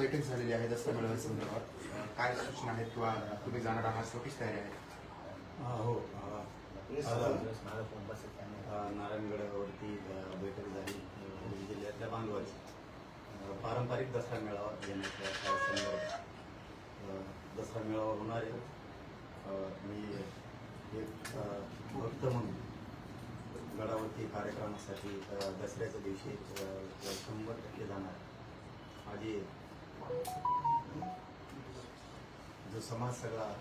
बैठक झालेली आहे दसरा मेळाव्या संदर्भात अ, काय सूचना आहेत किंवा तुम्ही जाणार आहात स्वतःच तयारी आहे. हा, नारायणगडावरती बैठक झाली जिल्ह्यातल्या बांधवाची पारंपरिक दसरा मेळावा घेण्याच्या संदर्भात दसरा मेळावा होणार आहे. मी एक भक्त म्हणून गडावरती कार्यक्रमासाठी दसऱ्याच्या दिवशी शंभर टक्के जाणार. माझी जो समाज सगळा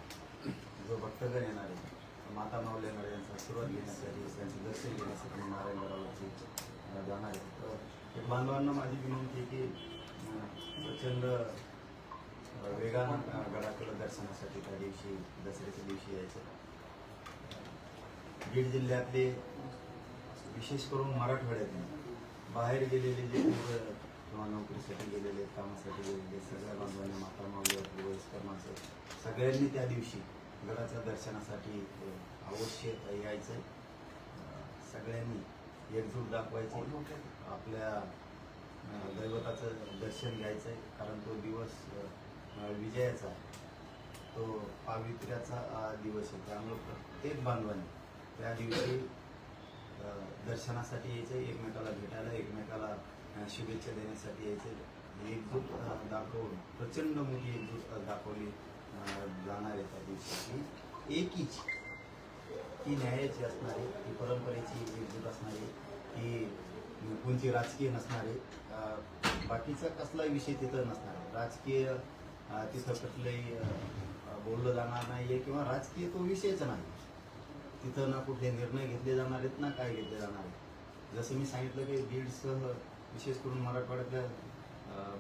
जो भक्तगण येणार आहे माता माऊल येणार आहे यांचा आशीर्वाद घेण्यासाठी त्यांचे दर्शन घेण्यासाठी नारायण नारायणगडावरती जाणार आहे तर एक बांधवांना माझी विनंती आहे की प्रचंड वेगानं गडाकडं दर्शनासाठी त्या दिवशी दसऱ्याच्या दिवशी यायचं. बीड जिल्ह्यातले विशेष करून मराठवाड्यातले बाहेर गेलेले जे किंवा नोकरीसाठी गेलेले कामासाठी गेलेले सगळ्या बांधवांनी माता माऊलीवरती वयस्कर माणसं सगळ्यांनी त्या दिवशी गडाच्या दर्शनासाठी अवश्य यायचं सगळ्यांनी एकजूट दाखवायचं. आपल्या दैवताचं दर्शन घ्यायचं आहे कारण तो दिवस विजयाचा तो पावित्र्याचा दिवस आहे. त्यामुळं प्रत्येक बांधवांनी त्या दिवशी दर्शनासाठी यायचं एकमेकाला भेटायला एकमेकाला शुभेच्छा देण्यासाठी यायचे एकजूट दाखवून प्रचंड मोठी एकजूट दाखवली जाणार आहे त्या दिवशी की एकीच ती न्यायाची असणारी ती परंपरेची एकजूट असणारी ती कोणती राजकीय नसणारे बाकीचा कसलाही विषय तिथं नसणार आहे. राजकीय तिथं कुठलंही बोललं जाणार नाही आहे किंवा राजकीय तो विषयच नाही. तिथं ना कुठले निर्णय घेतले जाणार आहेत ना काय घेतले जाणार आहे जसं मी सांगितलं की बीडसह विशेष करून मराठवाड्यातल्या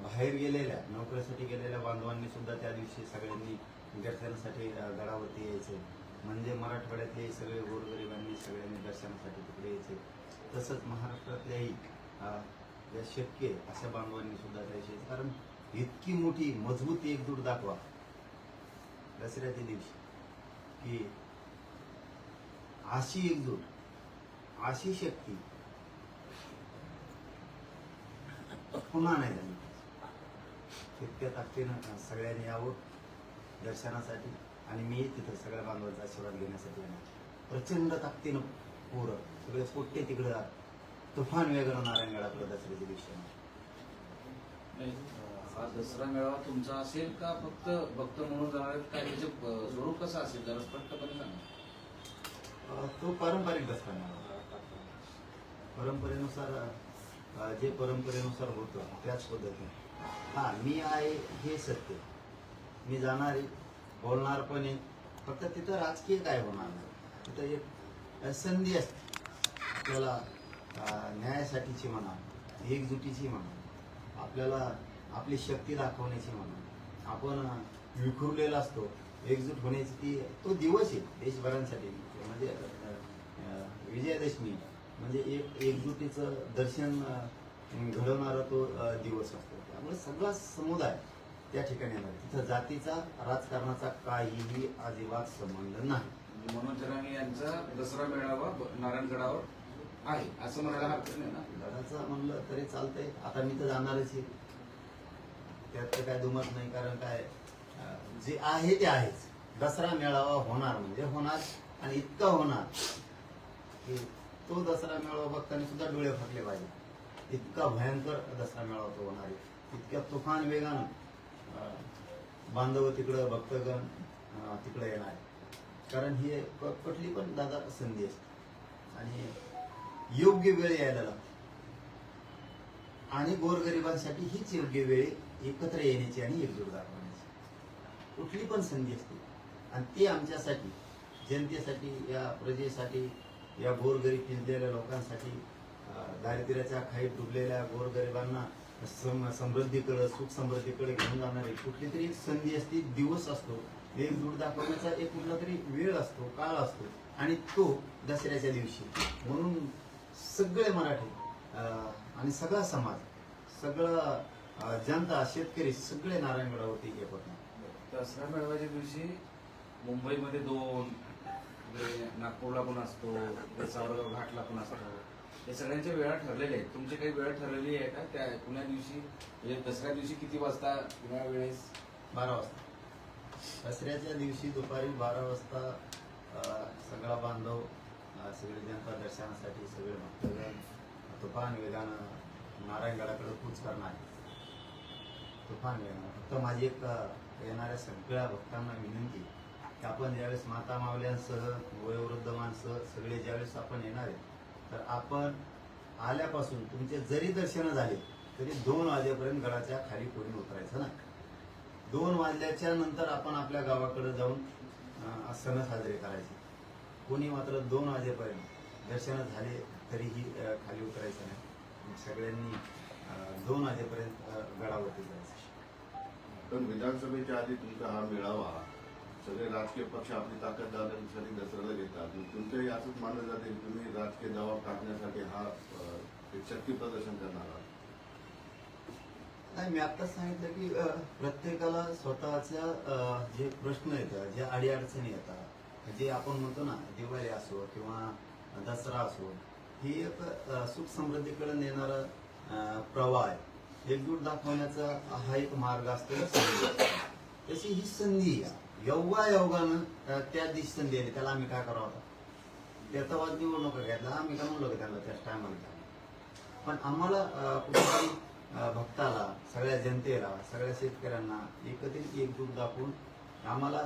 बाहेर गेलेल्या नोकरीसाठी गेलेल्या बांधवांनी सुद्धा त्या दिवशी सगळ्यांनी दर्शनासाठी गडावरती यायचे. म्हणजे मराठवाड्यातले सगळे गोरगरिबांनी सगळ्यांनी दर्शनासाठी तिकडे यायचे. तसंच महाराष्ट्रातल्याही ज्या शक्य आहे अशा बांधवांनी सुद्धा द्यायचे कारण इतकी मोठी मजबूत एकजूट दाखवा. दसऱ्याच्या दिवशी. की अशी एकजूट अशी शक्ती पुन्हा नाही झाली. तितक्या ताकदीनं सगळ्यांनी यावं दर्शनासाठी. आणि मी तिथं सगळ्या बांधवांचा आशीर्वाद घेण्यासाठी येणार. प्रचंड ताकदीनं पोरं. सगळे पोट्टे तिकडं तुफान वेगळं नारायणगडाकडे दसऱ्याच्या दिवशी हा दसरा मेळावा तुमचा असेल का फक्त भक्त म्हणून जाणार? काय त्याचे स्वरूप कसं असेल? जरा स्पष्टपणे सांगा. तो पारंपरिक दसरा मेळावा. परंपरेनुसार जे परंपरेनुसार होतं त्याच पद्धतीने. हां मी आहे हे सत्य. मी जाणार आहे बोलणार पण आहे. फक्त तिथं राजकीय काय होणार नाही. तिथं एक संधी असते. आपल्याला न्यायासाठीची म्हणा एकजुटीची म्हणा आपल्याला आपली शक्ती दाखवण्याची म्हणा. आपण विखुरलेला असतो. एकजूट होण्याची ती तो दिवस आहे देशभरांसाठी. म्हणजे विजयादशमी. म्हणजे एक एकजुटीचं दर्शन घडवणारा तो दिवस असतो. त्यामुळे सगळा समुदाय त्या ठिकाणी येणार तिथं जातीचा राजकारणाचा काहीही अजिबात संबंध नाही. म्हणजे मनोज जरांगे यांचा दसरा मेळावा नारायणगडावर आहे असं म्हणायला हरकत नाही ना? लढाचं म्हणलं तरी चालतंय. आता मी तर जाणारच आहे. त्यात तर काय दुमत नाही कारण काय जे आहे ते आहेच. दसरा मेळावा होणार म्हणजे होणार आणि इतका होणार की तो दसरा मेळावा बघताना सुद्धा डोळे फाटले पाहिजे. इतका भयंकर दसरा मेळावा तो होणार आहे. इतक्या तुफान वेगानं बांधव तिकडं भक्तगण तिकडं येणार आहे कारण ही कुठली पण दादा संधी असते. आणि योग्य वेळ यायला लागते. आणि गोरगरिबांसाठी हीच योग्य वेळ एकत्र येण्याची आणि एकजूट दाखवण्याची कुठली पण संधी असते. आणि ती आमच्यासाठी जनतेसाठी या प्रजेसाठी या गोरगरीब पिंजलेल्या लोकांसाठी दारिद्र्याच्या खाईत डुबलेल्या गोरगरिबांना सम समृद्धीकडे सुख समृद्धीकडे घेऊन जाणारी कुठली तरी संधी असते दिवस असतो. एकजूट दाखवण्याचा एक कुठला तरी वेळ असतो काळ असतो. आणि तो दसऱ्याच्या दिवशी. म्हणून सगळे मराठी आणि सगळा समाज सगळं जनता शेतकरी सगळे नारायणगडावरती हे होते दसरा मेळाव्याच्या दिवशी मुंबईमध्ये दोन इकडे नागपूरला पण असतो इकडे सावरगाव घाटला पण असतो. हे सगळ्यांच्या वेळा ठरलेल्या आहेत. तुमची काही वेळ ठरलेली आहे का? त्या पुण्या दिवशी म्हणजे दसऱ्या दिवशी किती वाजता या वेळेस? बारा वाजता. दसऱ्याच्या दिवशी दुपारी बारा वाजता सगळा बांधव सगळे जनता दर्शनासाठी सगळे भक्तगण तुफान वेगानं नारायणगडाकडे कूच करणार आहे. तुफान वेगानं. फक्त माझी एक येणाऱ्या सगळ्या भक्तांना विनंती की आपण ज्यावेळेस माता मावल्यांसह वयोवृद्ध माणसं सगळे ज्यावेळेस आपण येणार आहे तर आपण आल्यापासून तुमचे जरी दर्शन झाले तरी दोन वाजेपर्यंत गडाच्या खाली कोणी उतरायचं नाही. दोन वाजल्याच्या नंतर आपण आपल्या गावाकडे जाऊन सण साजरे करायचे. कोणी मात्र दोन वाजेपर्यंत दर्शन झाले तरीही खाली उतरायचं नाही. सगळ्यांनी दोन वाजेपर्यंत गडावरती जायचं. पण विधानसभेच्या आधी तुमचा हा मेळावा सगळे राजकीय पक्ष आपली ताकद दाखवण्यासाठी दसऱ्याला घेतात. तुमचंही असंच मानलं जाते की तुम्ही राजकीय दबाव टाकण्यासाठी हा एक शक्ती प्रदर्शन करणार आहात. नाही मी आत्ताच सांगितलं की प्रत्येकाला स्वतःच्या जे प्रश्न येतात जे अडीअडचणी येतात जे आपण म्हणतो ना दिवाळी असो किंवा दसरा असो ही एक सुख समृद्धीकडे नेणारा प्रवाह आहे. एकजूट दाखवण्याचा हा एक मार्ग असतो. तशी ही संधी आहे. योगा योगानं त्या दिवशी संधी आली त्याला आम्ही काय करावं त्याचा वाद निवडणुका घेतला आम्ही काय म्हणलो त्याला त्याच टायमाला पण आम्हाला कुठेतरी भक्ताला सगळ्या जनतेला सगळ्या शेतकऱ्यांना एकत्रित एकजूट दाखवून आम्हाला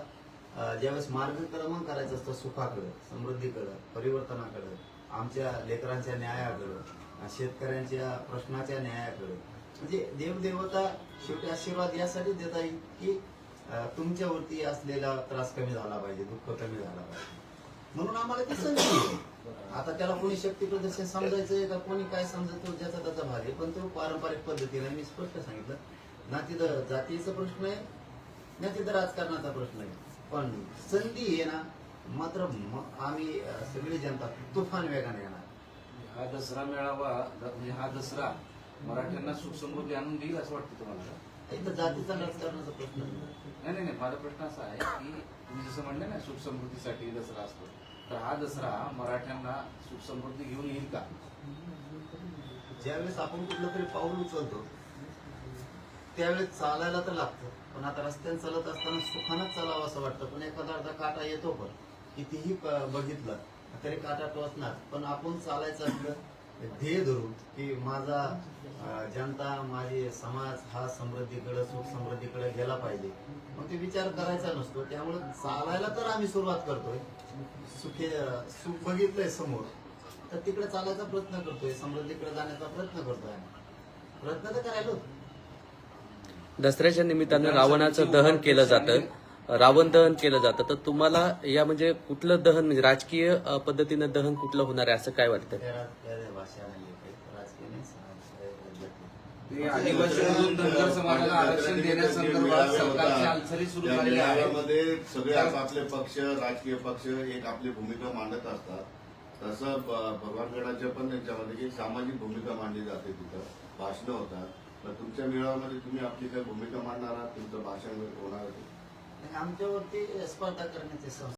ज्यावेळेस मार्गक्रमण करायचं असतं सुखाकडं समृद्धीकडं परिवर्तनाकडं आमच्या लेकरांच्या न्यायाकडं शेतकऱ्यांच्या प्रश्नाच्या न्यायाकडं म्हणजे देवदेवता शेवटी आशीर्वाद यासाठी देता येईल की तुमच्यावरती असलेला त्रास कमी झाला पाहिजे दुःख कमी झाला पाहिजे. म्हणून आम्हाला ती संधी आता त्याला कोणी शक्ती प्रदर्शन समजायचंय का कोणी काय समजतो ज्याचा त्याचा भाग आहे. पण तो पारंपरिक पद्धतीने मी स्पष्ट सांगितलं ना तिथं जातीचा प्रश्न आहे ना तिथं राजकारणाचा प्रश्न आहे. पण संधी आहे ना मात्र आम्ही सगळी जनता तुफान वेगाने येणार. हा दसरा मेळावा म्हणजे हा दसरा मराठ्यांना सुख समृद्धी आणून देईल असं वाटतं तुम्हाला? इथं जातीचा राजकारणाचा प्रश्न नाही. नाही नाही. माझा प्रश्न असा आहे की तुम्ही जसं म्हणले ना सुख समृद्धीसाठी दसरा असतो. तर हा दसरा मराठ्यांना सुख समृद्धी घेऊन येईल का? ज्यावेळेस आपण कुठलं तरी पाऊल उचलतो त्यावेळेस चालायला तर लागतं. पण आता रस्त्याने चालत असताना सुखानच चालावं असं वाटतं. पण एखादा अर्धा काटा येतो पण. कितीही बघितलं तरी काटा टोचणार. पण आपण चालायचं असलं ध्येय धरून की माझा जनता माझे समाज हा समृद्धीकडे सुख समृद्धीकडे गेला पाहिजे. मग ते विचार करायचा नसतो. त्यामुळे चालायला तर आम्ही सुरुवात करतोय. सुखे सुख बघितलंय समोर तर तिकडे चालायचा प्रयत्न करतोय. समृद्धीकडे जाण्याचा प्रयत्न करतोय प्रयत्न तर करायलो दसऱ्याच्या निमित्तानं रावणाचं दहन केलं जातं. रावण दहन केलं जातं. तर तुम्हाला या म्हणजे कुठलं दहन म्हणजे राजकीय पद्धतीनं दहन कुठलं होणार आहे असं काय वाटतं सगळे आपापले पक्ष राजकीय पक्ष एक आपली भूमिका मांडत असतात. तसं भगवानगडाच्या पण याच्यामध्ये एक सामाजिक भूमिका मांडली जाते तिथं. भाषणं होतात. तर तुमच्या मेळाव्यामध्ये तुम्ही आपली काही भूमिका मांडणार आहात? तुमचं भाषण होणार आहे. आणि आमच्यावरती स्पर्धा करण्याचे संस्कार